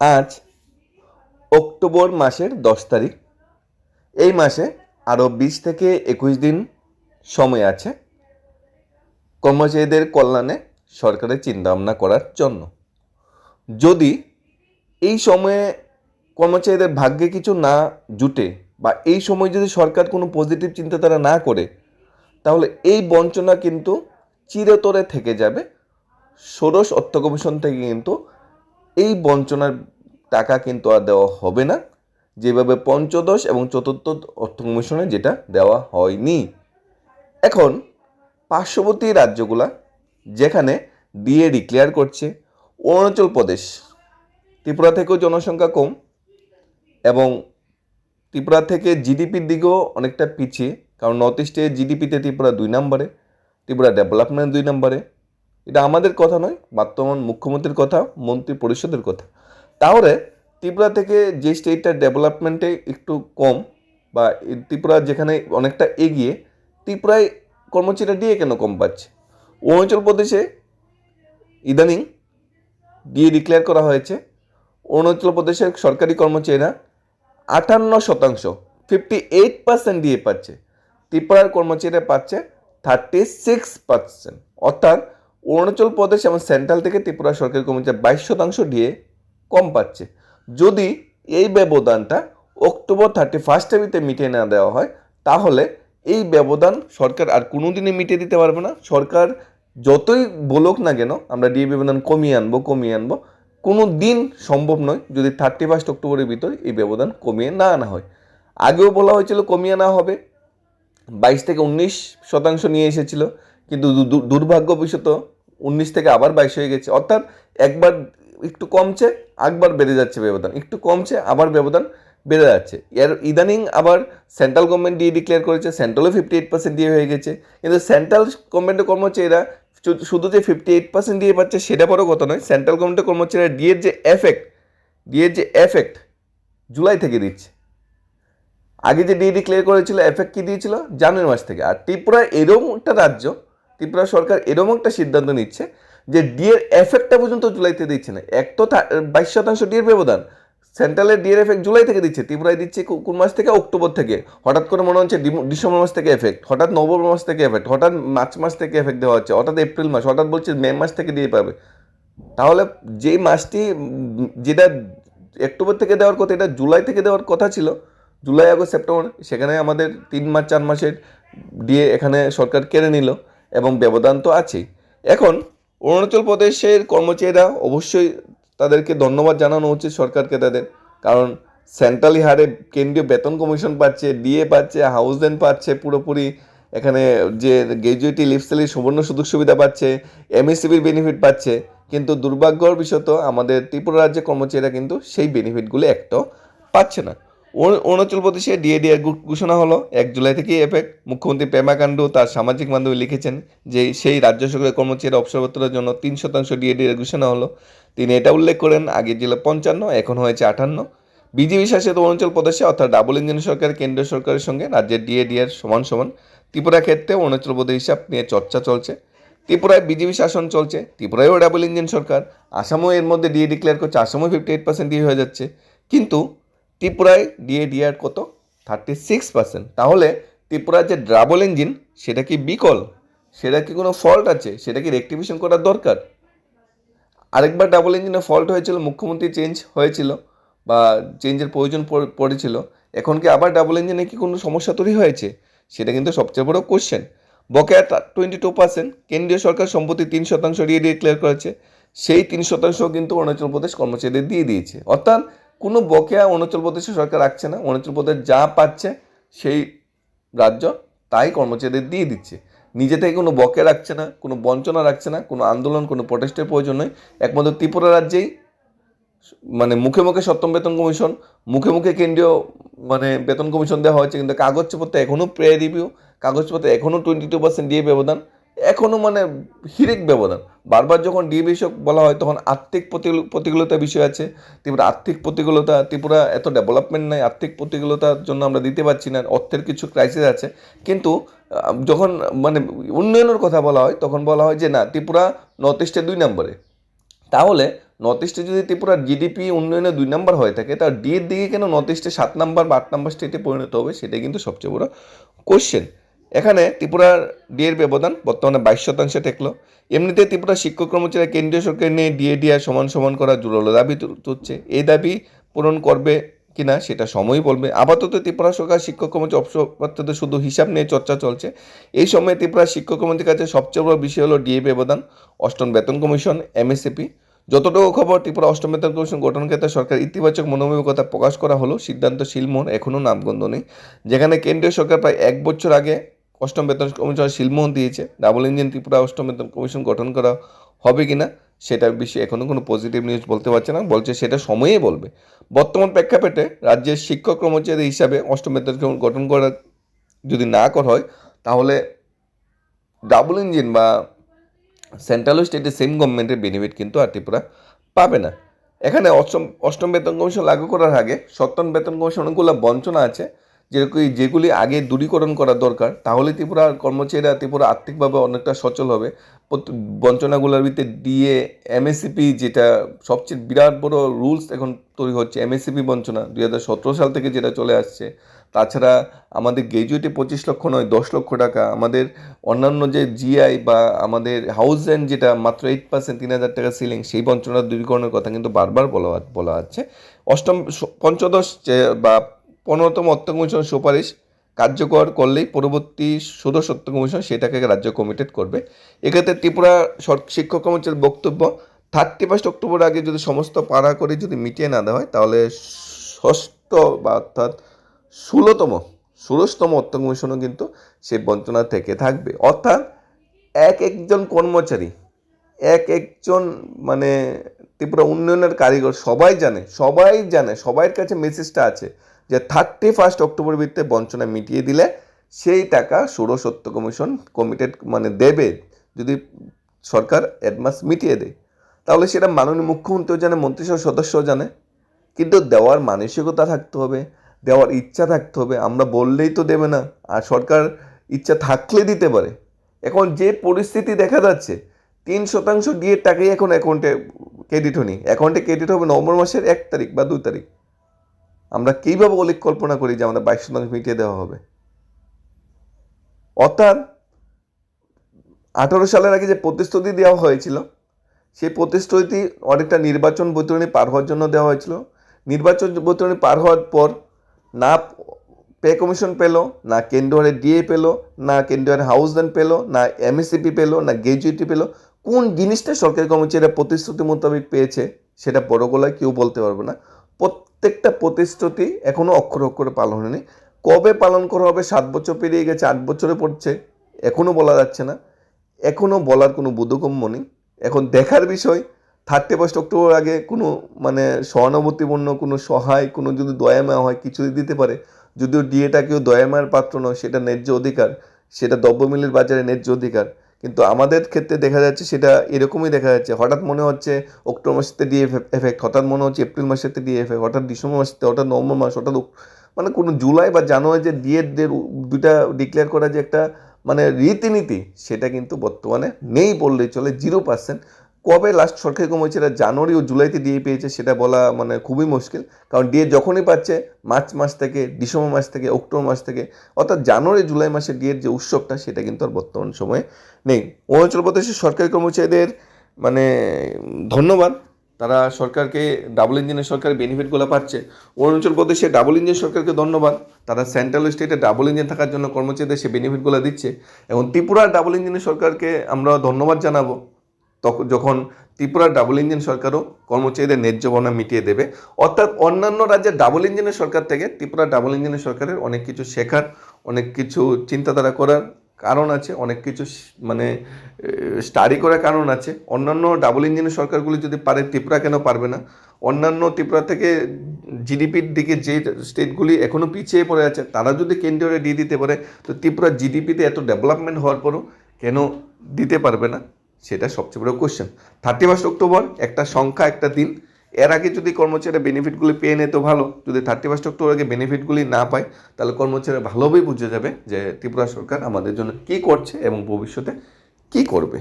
আজ অক্টোবর মাসের দশ তারিখ। এই মাসে আরও বিশ থেকে একুশ দিন সময় আছে কর্মচারীদের কল্যাণে সরকারের চিন্তাভাবনা করার জন্য। যদি এই সময়ে কর্মচারীদের ভাগ্যে কিছু না জুটে বা এই সময় যদি সরকার কোনো পজিটিভ চিন্তাধারা না করে, তাহলে এই বঞ্চনা কিন্তু চিরতরে থেকে যাবে। ষোড়শ অর্থ কমিশন থেকে কিন্তু এই বঞ্চনার টাকা কিন্তু আর দেওয়া হবে না। যেভাবে পঞ্চদশ এবং চতুর্থ অর্থ কমিশনে যেটা দেওয়া হয়নি। এখন পার্শ্ববর্তী রাজ্যগুলা যেখানে ডিএ ডিক্লেয়ার করছে, অরুণাচল প্রদেশ, ত্রিপুরা থেকেও জনসংখ্যা কম এবং ত্রিপুরা থেকে জিডিপির দিকেও অনেকটা পিছিয়ে। কারণ নর্থ ইস্টে জিডিপিতে ত্রিপুরা দুই নম্বরে, ত্রিপুরা ডেভেলপমেন্ট দুই নম্বরে এটা আমাদের কথা নয়, বর্তমান মুখ্যমন্ত্রীর কথা মন্ত্রী পরিষদের কথা। তাহলে ত্রিপুরা থেকে যে স্টেটটা ডেভেলপমেন্টে একটু কম বা ত্রিপুরা যেখানে অনেকটা এগিয়ে, ত্রিপুরায় কর্মচারীরা দিয়ে কেন কম পাচ্ছে? অরুণাচল প্রদেশে ইদানিং ডিএ ডিক্লেয়ার করা হয়েছে, অরুণাচল প্রদেশের সরকারি কর্মচারীরা আটান্ন শতাংশ ফিফটি এইট পার্সেন্ট দিয়ে পাচ্ছে। ত্রিপুরার কর্মচারীরা পাচ্ছে থার্টি সিক্স পার্সেন্ট অর্থাৎ অরুণাচল প্রদেশ এবং সেন্ট্রাল থেকে ত্রিপুরা সরকারি কর্মচারী বাইশ শতাংশ দিয়ে কম পাচ্ছে। যদি এই ব্যবধানটা অক্টোবর থার্টি ফার্স্টের ভিতরে মিটিয়ে না দেওয়া হয়, তাহলে এই ব্যবধান সরকার আর কোনো দিনে মিটিয়ে দিতে পারবে না। সরকার যতই বলুক না কেন, আমরা ডিএ ব্যবধান কমিয়ে আনব কমিয়ে আনব কোনো দিন সম্ভব নয় যদি থার্টি ফার্স্ট অক্টোবরের ভিতরে এই ব্যবধান কমিয়ে না আনা হয়। আগেও বলা হয়েছিল কমিয়ে আনা হবে, বাইশ থেকে উনিশ শতাংশ নিয়ে এসেছিল, কিন্তু দুর্ভাগ্যবশত উনিশ থেকে আবার বাইশ হয়ে গেছে। অর্থাৎ একবার একটু কমছে একবার বেড়ে যাচ্ছে ব্যবধান। একটু কমছে, আবার ব্যবধান বেড়ে যাচ্ছে। এর ইদানিং আবার সেন্ট্রাল গভর্নমেন্ট দিয়ে ডিক্লেয়ার করেছে সেন্ট্রালও ফিফটি এইট পার্সেন্ট দিয়ে হয়ে গেছে। কিন্তু সেন্ট্রাল গভর্নমেন্টের কর্মচারীরা শুধু যে ফিফটি এইট পার্সেন্ট দিয়ে পাচ্ছে, সেটা বড় কথা নয়। সেন্ট্রাল গভর্নমেন্টের কর্মচারীরা ডিএর যে এফেক্ট ডিএর যে এফেক্ট জুলাই থেকে দিচ্ছে। আগে যে ডি ডিক্লেয়ার করেছিল এফেক্ট কী দিয়েছিল? জানুয়ারি মাস থেকে। আর ত্রিপুরা এরকম একটা রাজ্য ত্রিপুরা সরকার এরকম একটা সিদ্ধান্ত নিচ্ছে যে ডিএর এফেক্টটা পর্যন্ত জুলাইতে দিচ্ছে না। এক তো বাইশ শতাংশ ডিএর ব্যবধান। সেন্ট্রালের ডিএর এফেক্ট জুলাই থেকে দিচ্ছে, ত্রিপুরায় দিচ্ছে কোন মাস থেকে? অক্টোবর থেকে। হঠাৎ করে মনে হচ্ছে ডিসেম্বর মাস থেকে এফেক্ট হঠাৎ নভেম্বর মাস থেকে এফেক্ট হঠাৎ মার্চ মাস থেকে এফেক্ট দেওয়া হচ্ছে, হঠাৎ এপ্রিল মাস, হঠাৎ বলছে মে মাস থেকে দিয়ে পাবে। তাহলে যেই মাসটি যেটা অক্টোবর থেকে দেওয়ার কথা, এটা জুলাই থেকে দেওয়ার কথা ছিল, জুলাই, আগস্ট, সেপ্টেম্বর, সেখানে আমাদের তিন মাস, চার মাসের দিয়ে এখানে সরকার কেড়ে নিল। এবং ব্যবধান তো আছেই এখন অরুণাচল প্রদেশের কর্মচারীরা অবশ্যই তাদেরকে ধন্যবাদ জানানো উচিত সরকারকে তাদের। কারণ সেন্ট্রালি হারে কেন্দ্রীয় বেতন কমিশন পাচ্ছে, ডিএ পাচ্ছে, হাউস রেন্ট পাচ্ছে, পুরোপুরি এখানে যে গ্র্যাজুয়েটি লিপসেলির সুবর্ণ সুযোগ সুবিধা পাচ্ছে, এমএসসিবির বেনিফিট পাচ্ছে। কিন্তু দুর্ভাগ্যর বিষয় তো আমাদের ত্রিপুরা রাজ্যের কর্মচারীরা কিন্তু সেই বেনিফিটগুলো একটাও পাচ্ছে না। অরুণাচল প্রদেশে ডিএডিআর ঘোষণা হলো, এক জুলাই থেকে এফেক্ট মুখ্যমন্ত্রী পেমা কান্ডু তার সামাজিক মাধ্যমে লিখেছেন যে সেই রাজ্য সরকারের কর্মচারী অবসরপত্রের জন্য তিন শতাংশ ডিএডিআর ঘোষণা হলো। তিনি এটা উল্লেখ করেন, আগে ছিল পঞ্চান্ন, এখন হয়েছে আটান্ন। বিজেপি শাসিত অরুণাচল প্রদেশে অর্থাৎ ডাবল ইঞ্জিন সরকার, কেন্দ্রীয় সরকারের সঙ্গে রাজ্যের ডিএডিআর সমান সমান। ত্রিপুরা ক্ষেত্রে অরুণাচল প্রদেশ হিসাব নিয়ে চর্চা চলছে। ত্রিপুরায় বিজেপি শাসন চলছে, ত্রিপুরায়ও ডাবল ইঞ্জিন সরকার। আসামও এর মধ্যে ডিএ ডিক্লেয়ার করছে, আসামও ফিফটি এইট পার্সেন্ট ডিএ হয়ে যাচ্ছে। কিন্তু ত্রিপুরায় ডিএ ডিআর কত? থার্টি সিক্স পার্সেন্ট তাহলে ত্রিপুরার যে ড্রাবল ইঞ্জিন সেটা কি বিকল? সেটা কি কোনো ফল্ট আছে? সেটা কি রেক্টিফিকেশন করার দরকার? আরেকবার ডাবল ইঞ্জিনে ফল্ট হয়েছিল, মুখ্যমন্ত্রী চেঞ্জ হয়েছিল বা চেঞ্জের প্রয়োজন পড়- পড়েছিল। এখন কি আবার ডাবল ইঞ্জিনে কি কোনো সমস্যা তৈরি হয়েছে? সেটা কিন্তু সবচেয়ে বড় কোশ্চেন বকেয়া টোয়েন্টি টু পার্সেন্ট কেন্দ্রীয় সরকার সম্প্রতি তিন শতাংশ দিয়ে ডিক্লেয়ার করেছে। সেই তিন শতাংশ কিন্তু অরুণাচল প্রদেশ কর্মচারীদের দিয়ে দিয়েছে। অর্থাৎ কোনো বকেয়া অরুণাচল প্রদেশে সরকার রাখছে না। অরুণাচল প্রদেশ যা পাচ্ছে সেই রাজ্য তাই কর্মচারীদের দিয়ে দিচ্ছে। নিজে থেকে কোনো বকে রাখছে না, কোনো বঞ্চনা রাখছে না, কোনো আন্দোলন, কোনো প্রটেস্টের প্রয়োজন নয় একমাত্র ত্রিপুরা রাজ্যেই মানে মুখে মুখে সপ্তম বেতন কমিশন, মুখে মুখে কেন্দ্রীয় মানে বেতন কমিশন দেওয়া হয়েছে, কিন্তু কাগজপত্র এখনও প্রে রিভিউ কাগজপত্রে এখনও টোয়েন্টি টু পার্সেন্ট দিয়ে ব্যবধান। এখনও মানে হিরেক ব্যবধান। বারবার যখন ডি বিষয়ক বলা হয়, তখন আর্থিক প্রতিকূল- প্রতিকূলতা বিষয় আছে। ত্রিপুরা আর্থিক প্রতিকূলতা ত্রিপুরা এত ডেভেলপমেন্ট নাই, আর্থিক প্রতিকূলতার জন্য আমরা দিতে পারছি না, অর্থের কিছু ক্রাইসিস আছে। কিন্তু যখন মানে উন্নয়নের কথা বলা হয়, তখন বলা হয় যে না, ত্রিপুরা নর্থ ইস্টে দুই নম্বরে। তাহলে নর্থ ইস্টে যদি ত্রিপুরার জিডিপি উন্নয়নে দুই নম্বর হয়ে থাকে, তার ডি এর দিকে কেন নর্থ ইস্টে সাত নম্বর বা আট নম্বর স্টেটে পরিণত হবে, সেটাই কিন্তু সবচেয়ে বড় কোশ্চেন এখানে ত্রিপুরার ডিএর ব্যবধান বর্তমানে বাইশ শতাংশে ঠেকলো। এমনিতে ত্রিপুরা শিক্ষক কর্মচারী কেন্দ্রীয় সরকার নিয়ে ডিএ ডিআর সমান সমান করা জোরালো দাবি তুলছে। এই দাবি পূরণ করবে কিনা সেটা সময়ই বলবে। আপাতত ত্রিপুরা সরকার শিক্ষক কর্মচারী অবসরপ্রাপ্তদের শুধু হিসাব নিয়ে চর্চা চলছে। এই সময়ে ত্রিপুরা শিক্ষক কর্মচারীর কাছে সবচেয়ে বড় বিষয় হলো ডিএ ব্যবধান, অষ্টম বেতন কমিশন এমএসএপি যতটুকু খবর ত্রিপুরা অষ্টম বেতন কমিশন গঠন ক্ষেত্রে সরকার ইতিবাচক মনোভাবিকতা প্রকাশ করা হলো সিদ্ধান্ত শিলমোহর এখনও নামগন্ধ নেই। যেখানে কেন্দ্রীয় সরকার প্রায় এক বছর আগে অষ্টম বেতন কমিশন শিলমোহন দিয়েছে। ডাবল ইঞ্জিন ত্রিপুরা অষ্টম বেতন কমিশন গঠন করা হবে কিনা সেটার বিষয়ে এখনও কোনো পজিটিভ নিউজ বলতে পারছে না। বলছে সেটা সময়েই বলবে। বর্তমান প্রেক্ষাপটে রাজ্যের শিক্ষক কর্মচারী হিসাবে অষ্টম বেতন গঠন করা যদি না করা হয়, তাহলে ডাবল ইঞ্জিন বা সেন্ট্রাল স্টেটের সেম গভর্নমেন্টের বেনিফিট কিন্তু আর ত্রিপুরা পাবে না। এখানে অষ্টম অষ্টম বেতন কমিশন লাগু করার আগে সপ্তম বেতন কমিশন অনেকগুলো বঞ্চনা আছে। যেগুলি আগে দূরীকরণ করা দরকার, তাহলে ত্রিপুরার কর্মচারীরা ত্রিপুরা আর্থিকভাবে অনেকটা সচল হবে। বঞ্চনাগুলোর ভিতরে ডিএ এমএসসিপি যেটা সবচেয়ে বিরাট বড় রুলস এখন তৈরি হচ্ছে এমএসসিপি বঞ্চনা, দুই হাজার সতেরো সাল থেকে যেটা চলে আসছে। তাছাড়া আমাদের গ্র্যাজুয়েটে পঁচিশ লক্ষ নয়, দশ লক্ষ টাকা। আমাদের অন্যান্য যে জিআই বা আমাদের হাউস রেন্ট যেটা মাত্র এইট পার্সেন্ট তিন হাজার টাকা সিলিং সেই বঞ্চনা দূরীকরণের কথা কিন্তু বারবার বলা বলা হচ্ছে অষ্টম পঞ্চদশ বা পনেরোতম অর্থ কমিশন সুপারিশ কার্যকর করলেই পরবর্তী ষোড়শ অর্থ কমিশন সেটাকে রাজ্য কমিটেড করবে। এক্ষেত্রে ত্রিপুরা শিক্ষক কর্মচারীর বক্তব্য থার্টি ফার্স্ট অক্টোবর আগে যদি সমস্ত পাড়া করে যদি মিটিয়ে না দেওয়া হয়, তাহলে ষষ্ঠ বা অর্থাৎ ষোলোতম, ষোড়শতম অর্থ কমিশনও কিন্তু সেই বঞ্চনা থেকে থাকবে। অর্থাৎ এক একজন কর্মচারী, এক একজন মানে ত্রিপুরা উন্নয়নের কারিগর সবাই জানে সবাই জানে, সবাইয়ের কাছে মেসেজটা আছে। যে থার্টি ফার্স্ট অক্টোবর ভিত্তিতে বঞ্চনা মিটিয়ে দিলে সেই টাকা ষোড়শ সত্য কমিশন কমিটেড মানে দেবে যদি সরকার অ্যাডভান্স মিটিয়ে দেয়। তাহলে সেটা মাননীয় মুখ্যমন্ত্রীও জানে, মন্ত্রিসভার সদস্যও জানে। কিন্তু দেওয়ার মানসিকতা থাকতে হবে, দেওয়ার ইচ্ছা থাকতে হবে। আমরা বললেই তো দেবে না, আর সরকার ইচ্ছা থাকলে দিতে পারে। এখন যে পরিস্থিতি দেখা যাচ্ছে, তিন শতাংশ ডিএর টাকাই এখন অ্যাকাউন্টে ক্রেডিট হয়নি। অ্যাকাউন্টে ক্রেডিট হবে নভেম্বর মাসের এক তারিখ বা দুই তারিখ। আমরা কীভাবে অলিক কল্পনা করি যে আমাদের বাইশ শতাংশ মিটিয়ে দেওয়া হবে? অর্থাৎ আঠারো সালের আগে যে প্রতিশ্রুতি দেওয়া হয়েছিল, সেই প্রতিশ্রুতি অনেকটা নির্বাচন বৈতরণী পার হওয়ার জন্য দেওয়া হয়েছিল। নির্বাচন বৈতরণী পার হওয়ার পর না পে কমিশন পেল, না কেন্দ্রীয় ডিএ পেল, না কেন্দ্রীয় হাউস রেন্ট পেল, না এমএসসিপি পেল, না গ্র্যাজুয়েটি পেল, কোন জিনিসটা সরকারি কর্মচারীরা প্রতিশ্রুতি মোতাবেক পেয়েছে সেটা বড় গলায় কেউ বলতে পারবে না। প্রত্যেকটা প্রতিশ্রুতি এখনও অক্ষর অক্ষরে পালন হয়নি। কবে পালন করা হবে? সাত বছর পেরিয়ে গেছে, আট বছরে পড়ছে। এখনও বলা যাচ্ছে না। এখনও বলার কোনো বোধগম্য নেই। এখন দেখার বিষয় থার্টি ফার্স্ট অক্টোবর আগে কোনো মানে সহানুভূতিপূর্ণ কোনো সহায়, কোনো যদি দয়াময় হয়, কিছু দিতে পারে, যদিও ডিএটা কেউ দয়াময়ের পাত্র নয়, সেটা ন্যায্য অধিকার, সেটা দ্রব্যমূল্যের বাজারে ন্যায্য অধিকার কিন্তু আমাদের ক্ষেত্রে দেখা যাচ্ছে সেটা এরকমই দেখা যাচ্ছে। হঠাৎ মনে হচ্ছে অক্টোবর মাসেতে এফ এফেক্ট হঠাৎ মনে হচ্ছে এপ্রিল মাসেতে দিয়ে এফেক্ট হঠাৎ ডিসেম্বর মাসেতে, হঠাৎ নভেম্বর মাস, হঠাৎ মানে কোনো জুলাই বা জানুয়ারি যে ডিএর দুটা ডিক্লেয়ার করা যে একটা মানে রীতিনীতি, সেটা কিন্তু বর্তমানে নেই বললেই চলে জিরো পার্সেন্ট কবে লাস্ট সরকারি কর্মচারীরা জানুয়ারি ও জুলাইতে ডিএ পেয়েছে সেটা বলা মানে খুবই মুশকিল। কারণ ডিএ যখনই পাচ্ছে, মার্চ মাস থেকে, ডিসেম্বর মাস থেকে, অক্টোবর মাস থেকে, অর্থাৎ জানুয়ারি, জুলাই মাসে ডিএর যে উৎসবটা, সেটা কিন্তু আর বর্তমান সময়ে নেই। অরুণাচল প্রদেশের সরকারি কর্মচারীদের মানে ধন্যবাদ। তারা সরকারকে ডাবল ইঞ্জিনের সরকারি বেনিফিটগুলো পাচ্ছে। অরুণাচল প্রদেশে ডাবল ইঞ্জিন সরকারকে ধন্যবাদ। তারা সেন্ট্রাল স্টেটে ডাবল ইঞ্জিন থাকার জন্য কর্মচারীদের সে বেনিফিটগুলো দিচ্ছে। এবং ত্রিপুরার ডাবল ইঞ্জিনের সরকারকে আমরা ধন্যবাদ জানাব। তখন যখন ত্রিপুরার ডাবল ইঞ্জিন সরকারও কর্মচারীদের ন্যায্য ভাবনা মিটিয়ে দেবে, অর্থাৎ অন্যান্য রাজ্যের ডাবল ইঞ্জিনের সরকার থেকে ত্রিপুরা ডাবল ইঞ্জিনের সরকারের অনেক কিছু শেখার, অনেক কিছু চিন্তাধারা করার কারণ আছে, অনেক কিছু মানে স্টাডি করার কারণ আছে। অন্যান্য ডাবল ইঞ্জিনের সরকারগুলি যদি পারে, ত্রিপুরা কেন পারবে না? অন্যান্য ত্রিপুরা থেকে জিডিপির দিকে যে স্টেটগুলি এখনও পিছিয়ে পড়ে আছে, তারা যদি কেন্দ্রীয় দিয়ে দিতে পারে, তো ত্রিপুরা জিডিপিতে এত ডেভেলপমেন্ট হওয়ার পরও কেন দিতে পারবে না? সেটা সবচেয়ে বড় কোয়েশ্চেন থার্টি ফার্স্ট অক্টোবর একটা সংখ্যা, একটা দিন। এর আগে যদি কর্মচারীরা বেনিফিটগুলি পেয়ে নেয় তো ভালো। যদি থার্টি ফার্স্ট অক্টোবর আগে বেনিফিটগুলি না পায়, তাহলে কর্মচারীরা ভালোভাবেই বুঝে যাবে যে ত্রিপুরা সরকার আমাদের জন্য কী করছে এবং ভবিষ্যতে কী করবে।